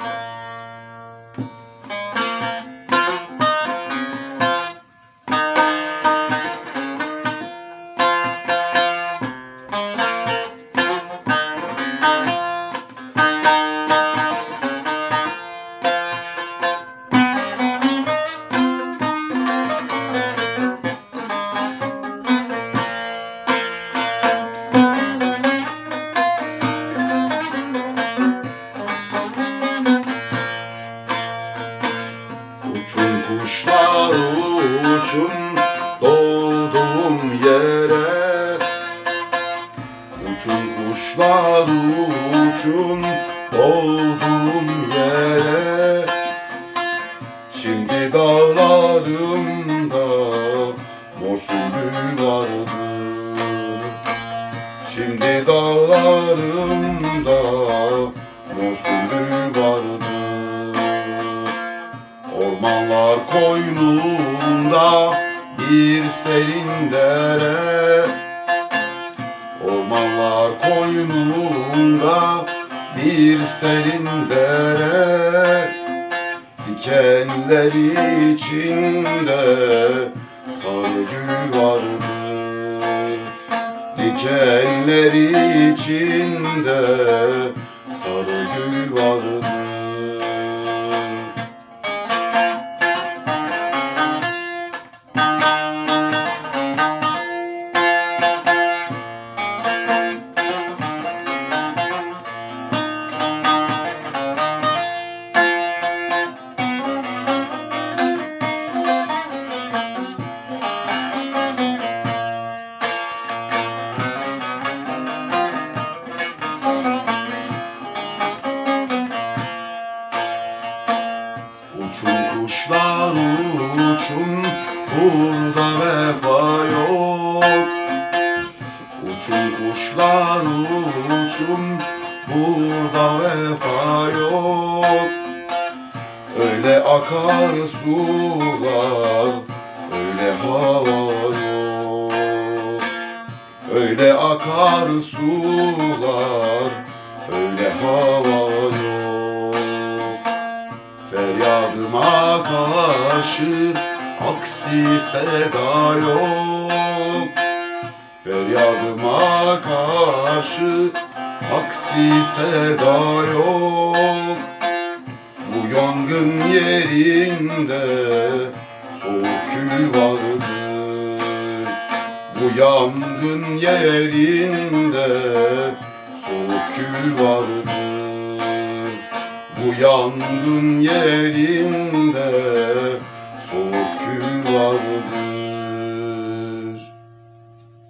Uçun uçun doğduğum yere. Uçun kuşlar uçun doğduğum yere. Şimdi dağlarımda sümbül vardır Şimdi dağlarımda sümbül vardır Ormanlar koynunda bir serin dere. Ormanlar koynunda bir serin dere. Dikenler içinde sarı gül vardır Dikenler içinde sarı gül vardır burada vefa yok. Uçun kuşlar uçun burada vefa yok. Öyle akar sular öyle hava yok. Öyle akar sular öyle hava karşı aksi seda yok. Feryadıma karşı aksi seda yok. Bu yangın yerinde soğuk kül Bu yangın yerinde soğuk kül bu yangın yerinde